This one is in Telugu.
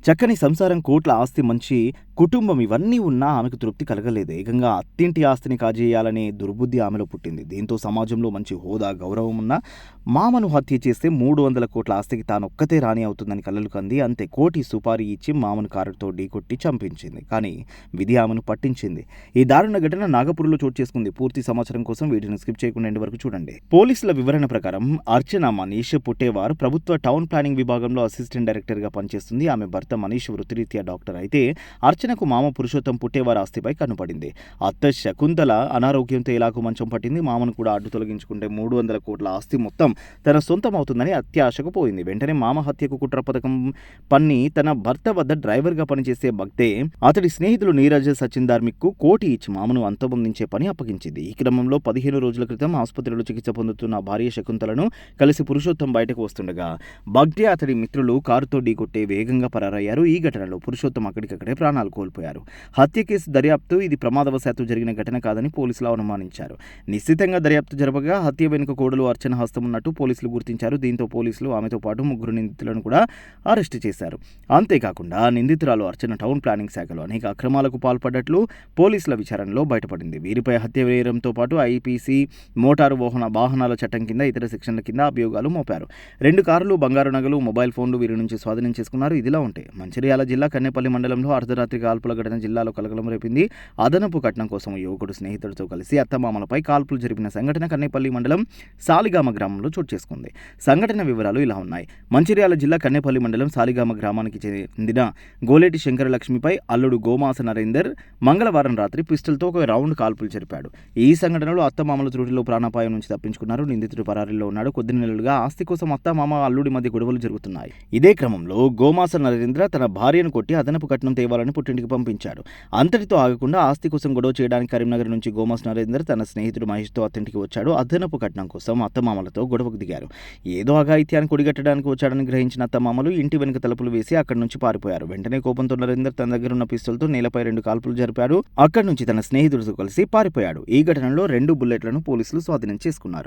చక్కని సంసారం కోట్ల ఆస్తి మంచి కుటుంబం ఇవన్నీ ఉన్నా ఆమెకు తృప్తి కలగలేదు. ఏకంగా అత్తింటి ఆస్తిని కాజేయాలనే దుర్బుద్ధి ఆమెలో పుట్టింది. దీంతో సమాజంలో మంచి హోదా గౌరవం ఉన్న మామను హత్య చేస్తే మూడు వందల కోట్ల ఆస్తికి తాను ఒక్కతే రాణి అవుతుందని కలలు కంది. అంతే కోటి సుపారీ ఇచ్చి మామను కారుతో ఢీకొట్టి చంపించింది. కానీ విధి ఆమెను పట్టించింది. ఈ దారుణ ఘటన నాగపూర్లో చోటు చేసుకుంది. పూర్తి సమాచారం కోసం వీటిని స్కిప్ చేయకుండా వరకు చూడండి. పోలీసుల వివరణ ప్రకారం అర్చన మనీష్ పుట్టేవారు ప్రభుత్వ టౌన్ ప్లానింగ్ విభాగంలో అసిస్టెంట్ డైరెక్టర్గా పనిచేస్తుంది. ఆమె భర్త మనీష్ వృత్తిరీత్యా డాక్టర్ అయితే అర్చనకు మామ పురుషోత్తం పుట్టేవారి ఆస్తిపై కనుపడింది అత్త శకుంతల అనారోగ్యంతో ఎలాగో మంచం పట్టింది. మామను కూడా అడ్డు తొలగించుకుంటే మూడు వందల కోట్ల ఆస్తి మొత్తం తన సొంతం అవుతుందని అత్యాశకు పోయింది. వెంటనే మామ హత్యకు కుట్ర పథకం పన్ని తన భర్త వద్ద డ్రైవర్గా పనిచేసే భక్తే అతడి స్నేహితులు నీరజ్ సచిన్ ధార్మిక్కు కోటి ఇచ్చి మామను అంతమొందించే పని అప్పగించింది. ఈ క్రమంలో పదిహేను రోజుల క్రితం ఆసుపత్రిలో చికిత్స పొందుతున్న భార్య శకుంతలను కలిసి పురుషోత్తం బయటకు వస్తుండగా భక్తే అతడి మిత్రులు కారుతో ఢీకొట్టే వేగంగా గాయాలయ్యారు ఈ ఘటనలో పురుషోత్తం అక్కడికక్కడే ప్రాణాలు కోల్పోయారు. హత్య కేసు దర్యాప్తు ఇది ప్రమాదవశాత్తు జరిగిన ఘటన కాదని పోలీసులు అనుమానించారు. నిశ్చితంగా దర్యాప్తు జరపగా హత్య వెనుక కోడలు అర్చన హస్తం ఉన్నట్టు పోలీసులు గుర్తించారు. దీంతో పోలీసులు ఆమెతో పాటు ముగ్గురు నిందితులను కూడా అరెస్టు చేశారు. అంతేకాకుండా నిందితురాలు అర్చన టౌన్ ప్లానింగ్ శాఖలో అనేక అక్రమాలకు పాల్పడ్డట్లు పోలీసుల విచారణలో బయటపడింది. వీరిపై హత్య వేయడంతో పాటు ఐపీసీ మోటారు వాహన వాహనాల చట్టం కింద ఇతర సెక్షన్ల కింద అభియోగాలు మోపారు. రెండు కార్లు బంగారు నగలు మొబైల్ ఫోన్లు వీరి నుంచి స్వాధీనం చేసుకున్నారు. ఇదిలా ఉంటే మంచిర్యాల జిల్లా కన్నెపల్లి మండలంలో అర్ధరాత్రి కాల్పుల ఘటన జిల్లాలో కలకలం రేపింది. అదనపు కట్నం కోసం యువకుడు స్నేహితుడితో కలిసి అత్తమామలపై కాల్పులు జరిపిన సంఘటన కన్నెపల్లి మండలం సాలిగామ గ్రామంలో చోటు చేసుకుంది. సంఘటన వివరాలు ఇలా ఉన్నాయి. మంచిర్యాల జిల్లా కన్నెపల్లి మండలం సాలిగామ గ్రామానికి చెందిన గోలేటి శంకరలక్ష్మిపై అల్లుడు గోమాస నరేందర్ మంగళవారం రాత్రి పిస్టల్తో ఒక రౌండ్ కాల్పులు జరిపాడు. ఈ సంఘటనలో అత్తమామల త్రుటిలో ప్రాణాపాయం నుంచి తప్పించుకున్నారు. నిందితుడు పరారీలో ఉన్నాడు. కొద్ది నెలలుగా ఆస్తి కోసం అత్తమామ అల్లుడి మధ్య గొడవలు జరుగుతున్నాయి. ఇదే క్రమంలో గోమాస నరేంద్ర తన భార్యను కొట్టి అదనపు కట్నం తేవాలని పుట్టింటికి పంపించాడు. అంతటితో ఆగకుండా ఆస్తి కోసం గొడవ చేయడానికి కరీంనగర్ నుంచి గోమాస్ నరేందర్ తన స్నేహితుడు మహేష్తో అతనికి వచ్చాడు. అదనపు కట్నం కోసం అత్తమామలతో గొడవకు దిగారు. ఏదో అఘాయిత్యాన్ని కొడిగట్టడానికి వచ్చాడని గ్రహించిన అత్తమామలు ఇంటి వెనుక తలుపులు వేసి అక్కడి నుంచి పారిపోయారు. వెంటనే కోపంతో నరేందర్ తన దగ్గర ఉన్న పిస్తోల్తో నేలపై రెండు కాల్పులు జరిపాడు. అక్కడి నుంచి తన స్నేహితుడితో కలిసి పారిపోయాడు. ఈ ఘటనలో రెండు బుల్లెట్లను పోలీసులు స్వాధీనం చేసుకున్నారు.